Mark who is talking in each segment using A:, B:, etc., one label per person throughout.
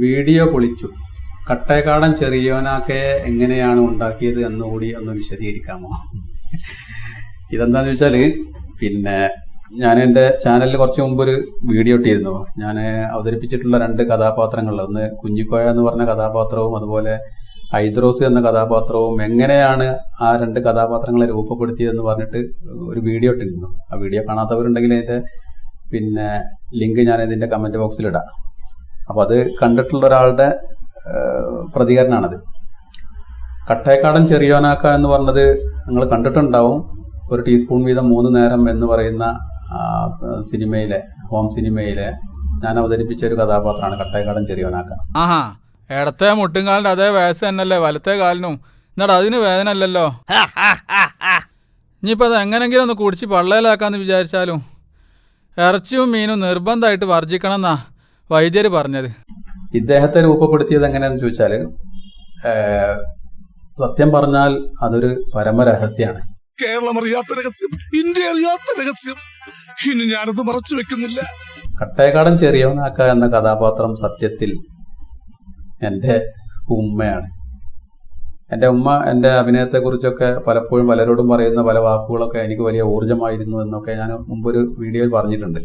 A: Video പൊളിച്ചു. കട്ടേക്കാടൻ ചെറിയോനാക്കെ എങ്ങനെയാണ് ഉണ്ടാക്കിയത് എന്നുകൂടി ഒന്ന് വിശദീകരിക്കാമോ? ഇതെന്താന്ന് വെച്ചാൽ പിന്നെ ഞാൻ എന്റെ ചാനലിൽ കുറച്ച് മുമ്പ് ഒരു വീഡിയോ ഇട്ടിരുന്നു. ഞാൻ അവതരിപ്പിച്ചിട്ടുള്ള രണ്ട് കഥാപാത്രങ്ങൾ ഒന്ന് കുഞ്ഞിക്കോയ എന്ന് പറഞ്ഞ കഥാപാത്രവും അതുപോലെ ഹൈദ്രോസ് എന്ന കഥാപാത്രവും എങ്ങനെയാണ് ആ രണ്ട് കഥാപാത്രങ്ങളെ രൂപപ്പെടുത്തിയതെന്ന് പറഞ്ഞിട്ട് ഒരു വീഡിയോ ഇട്ടിരുന്നു. ആ വീഡിയോ കാണാത്തവരുണ്ടെങ്കിൽ അതിന്റെ പിന്നെ ലിങ്ക് ഞാൻ ഇതിന്റെ കമന്റ് ബോക്സിൽ ഇടാം അപ്പോൾ അത് കണ്ടിട്ടുള്ള ഒരാളുടെ പ്രതികരണമാണത് കട്ടേക്കാടൻ ചെറിയോനാക്ക എന്ന് പറഞ്ഞത് നിങ്ങൾ കണ്ടിട്ടുണ്ടാവും. ഒരു ടീസ്പൂൺ വീതം മൂന്ന് നേരം എന്ന് പറയുന്ന സിനിമയിലെ ഹോം സിനിമയിലെ ഞാൻ അവതരിപ്പിച്ച ഒരു കഥാപാത്രമാണ് കട്ടേക്കാടൻ ചെറിയോനാക്ക.
B: ആഹാ ഇടത്തെ മുട്ടുംകാലിന്റെ അതേ വയസ്സ് തന്നെയല്ലേ വലത്തെ കാലിനും. എന്നിട്ട് അതിന് വേദന അല്ലല്ലോ ഇനിയിപ്പോൾ അത് എങ്ങനെങ്കിലും ഒന്ന് കുടിച്ച് പള്ളയിലാക്കാന്ന് വിചാരിച്ചാലും ഇറച്ചിയും മീനും നിർബന്ധമായിട്ട് വർജിക്കണം എന്നാ വൈദ്യര് പറഞ്ഞത്.
A: ഇദ്ദേഹത്തെ രൂപപ്പെടുത്തിയത് എങ്ങനെയാന്ന് ചോദിച്ചാൽ സത്യം പറഞ്ഞാൽ അതൊരു പരമരഹസ്യാണ്.
C: കേരളം അറിയാത്ത രഹസ്യം ഇന്ത്യ അറിയാത്ത രഹസ്യം. ഇനി ഞാനത് മറച്ചു വെക്കുന്നില്ല.
A: കട്ടേക്കാടൻ ചെറിയവനാക്ക എന്ന കഥാപാത്രം സത്യത്തിൽ എന്റെ ഉമ്മയാണ്. എന്റെ ഉമ്മ എന്റെ അഭിനയത്തെക്കുറിച്ചൊക്കെ പലപ്പോഴും പലരോടും പറയുന്ന പല വാക്കുകളൊക്കെ എനിക്ക് വലിയ ഊർജമായിരുന്നു എന്നൊക്കെ ഞാൻ മുമ്പൊരു വീഡിയോയിൽ പറഞ്ഞിട്ടുണ്ട്.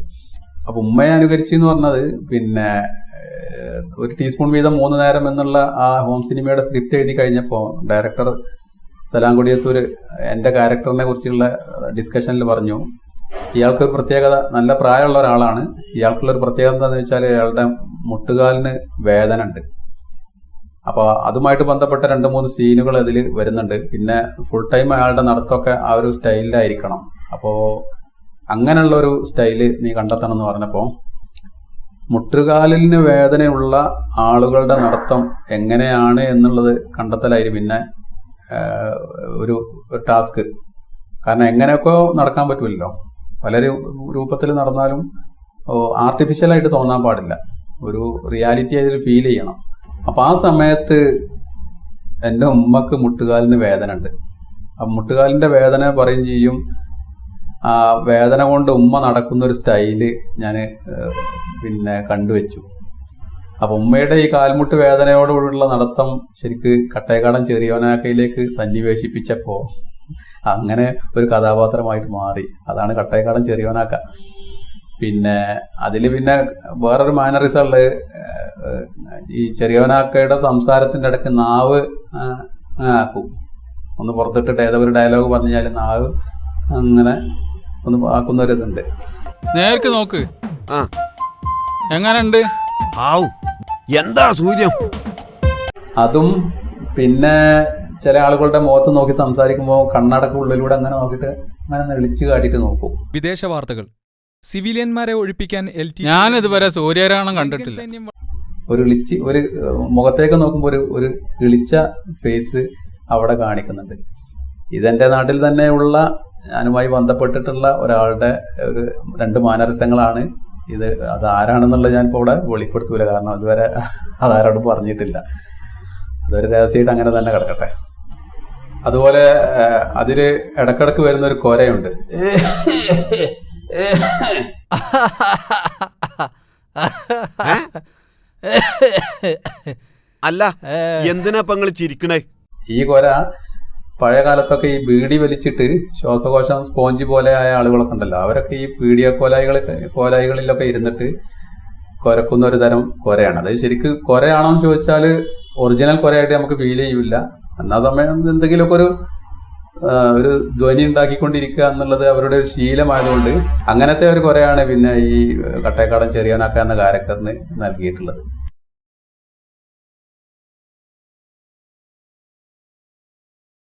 A: അപ്പോൾ ഉമ്മയെ അനുകരിച്ചു എന്ന് പറഞ്ഞത് പിന്നെ ഒരു ടീസ്പൂൺ വീതം മൂന്ന് നേരം എന്നുള്ള ആ ഹോം സിനിമയുടെ സ്ക്രിപ്റ്റ് എഴുതി കഴിഞ്ഞപ്പോൾ ഡയറക്ടർ സലാംകുടിയത്തൂര് എന്റെ ക്യാരക്ടറിനെ കുറിച്ചുള്ള ഡിസ്കഷനിൽ പറഞ്ഞു. ഇയാൾക്കൊരു പ്രത്യേകത നല്ല പ്രായമുള്ള ഒരാളാണ്. ഇയാൾക്കുള്ള ഒരു പ്രത്യേകത എന്താണെന്ന് വെച്ചാൽ ഇയാളുടെ മുട്ടുകാലിന് വേദന ഉണ്ട് അപ്പോൾ അതുമായിട്ട് ബന്ധപ്പെട്ട രണ്ട് മൂന്ന് സീനുകൾ അതിൽ വരുന്നുണ്ട്. പിന്നെ ഫുൾ ടൈം അയാളുടെ നടത്തമൊക്കെ ആ ഒരു സ്റ്റൈലിലായിരിക്കണം അപ്പോൾ അങ്ങനെയുള്ള ഒരു സ്റ്റൈൽ നീ കണ്ടെത്തണം എന്ന് പറഞ്ഞപ്പോൾ മുട്ടുകാലിന് വേദനയുള്ള ആളുകളുടെ നടത്തം എങ്ങനെയാണ് എന്നുള്ളത് കണ്ടെത്തലായിരുന്നു പിന്നെ ഒരു ടാസ്ക്. കാരണം എങ്ങനെയൊക്കെ നടക്കാൻ പറ്റുമല്ലോ പല രൂപത്തിൽ നടന്നാലും ആർട്ടിഫിഷ്യലായിട്ട് തോന്നാൻ പാടില്ല. ഒരു റിയാലിറ്റി അതിൽ ഫീൽ ചെയ്യണം. അപ്പം ആ സമയത്ത് എന്റെ ഉമ്മക്ക് മുട്ടുകാലിന് വേദന ഉണ്ട് ആ മുട്ടുകാലിന്റെ വേദന പറയും ചെയ്യും ആ വേദന കൊണ്ട് ഉമ്മ നടക്കുന്ന ഒരു സ്റ്റൈൽ ഞാൻ പിന്നെ കണ്ടുവച്ചു. അപ്പൊ ഉമ്മയുടെ ഈ കാൽമുട്ട് വേദനയോടുകൂടിയുള്ള നടത്തം ശരിക്ക് കട്ടയക്കാടൻ ചെറിയോനാക്കയിലേക്ക് സന്നിവേശിപ്പിച്ചപ്പോ അങ്ങനെ ഒരു കഥാപാത്രമായിട്ട് മാറി. അതാണ് കട്ടയക്കാടൻ ചെറിയോനാക്ക. പിന്നെ അതിൽ പിന്നെ വേറൊരു മാനറിസം ഈ ചെറിയോനാക്കയുടെ സംസാരത്തിന്റെ ഇടയ്ക്ക് നാവ് ആക്കും. ഒന്ന് പുറത്തിട്ടിട്ട് ഏതോ ഒരു ഡയലോഗ് പറഞ്ഞാലും നാവ് അങ്ങനെ ഒന്ന് ആക്കുന്നവരുണ്ട്
B: നേർക്ക് നോക്ക്.
D: ആ.
B: എങ്ങനുണ്ട്
D: ആവു എന്താ സൂര്യം?
A: അതും പിന്നെ ചില ആളുകളുടെ മുഖത്ത് നോക്കി സംസാരിക്കുമ്പോൾ കണ്ണടക്ക ഉള്ളിലൂടെ അങ്ങനെ നോക്കിയിട്ട് അങ്ങനെ നെളിച്ച് കാട്ടിട്ട് നോക്കും.
E: വിദേശ വാർത്തകൾ. സിവിലിയന്മാരെ ഒഴിപ്പിക്കാൻ എൽ ടി
B: ഞാൻ ഇതുവരെ സൂര്യരാണ് കണ്ടിട്ടില്ല.
A: ഒരു ഇളിച്ച് ഒരു മുഖത്തേക്ക് നോക്കുമ്പോൾ ഒരു ഒരു ഇളിച്ച ഫേസ് അവിടെ കാണിക്കുന്നുണ്ട്. ഇതെന്റെ നാട്ടിൽ തന്നെയുള്ള ഞാനുമായി ബന്ധപ്പെട്ടിട്ടുള്ള ഒരാളുടെ ഒരു രണ്ട് മാനരസങ്ങളാണ്. ഇത് അത് ആരാണെന്നുള്ളത് ഞാൻ ഇപ്പോൾ ഇവിടെ വെളിപ്പെടുത്തൂല. കാരണം അതുവരെ അതാരോടും പറഞ്ഞിട്ടില്ല. അതൊരു രഹസ്യമായിട്ട് അങ്ങനെ തന്നെ കിടക്കട്ടെ. അതുപോലെ അതിൽ അതിൽ ഇടക്കിടക്ക് വരുന്ന ഒരു കൊരയുണ്ട്
D: അല്ല എന്തിനാ പങ്ങൾ ചിരിക്കണേ?
A: ഈ കൊര പഴയ കാലത്തൊക്കെ ഈ ബീഡി വലിച്ചിട്ട് ശ്വാസകോശം സ്പോഞ്ച് പോലെ ആയ ആളുകളൊക്കെ ഉണ്ടല്ലോ. അവരൊക്കെ ഈ പീഡിയ കോലായികൾ കോലായികളിലൊക്കെ ഇരുന്നിട്ട് കൊരക്കുന്ന ഒരു തരം കൊരയാണ്. അത് ശരിക്ക് കൊരയാണോ എന്ന് ചോദിച്ചാൽ ഒറിജിനൽ കൊരയായിട്ട് നമുക്ക് ഫീൽ ചെയ്യില്ല. എന്നാ സമയം എന്തെങ്കിലുമൊക്കെ ഒരു ഒരു ധ്വനി ഉണ്ടാക്കിക്കൊണ്ടിരിക്കുക എന്നുള്ളത് അവരുടെ ഒരു ശീലമായതുകൊണ്ട് അങ്ങനത്തെ ഒരു കൊരയാണ് പിന്നെ ഈ കട്ടേക്കാടൻ ചെറിയനാക്ക എന്ന ക്യാരക്ടറിന് നൽകിയിട്ടുള്ളത്.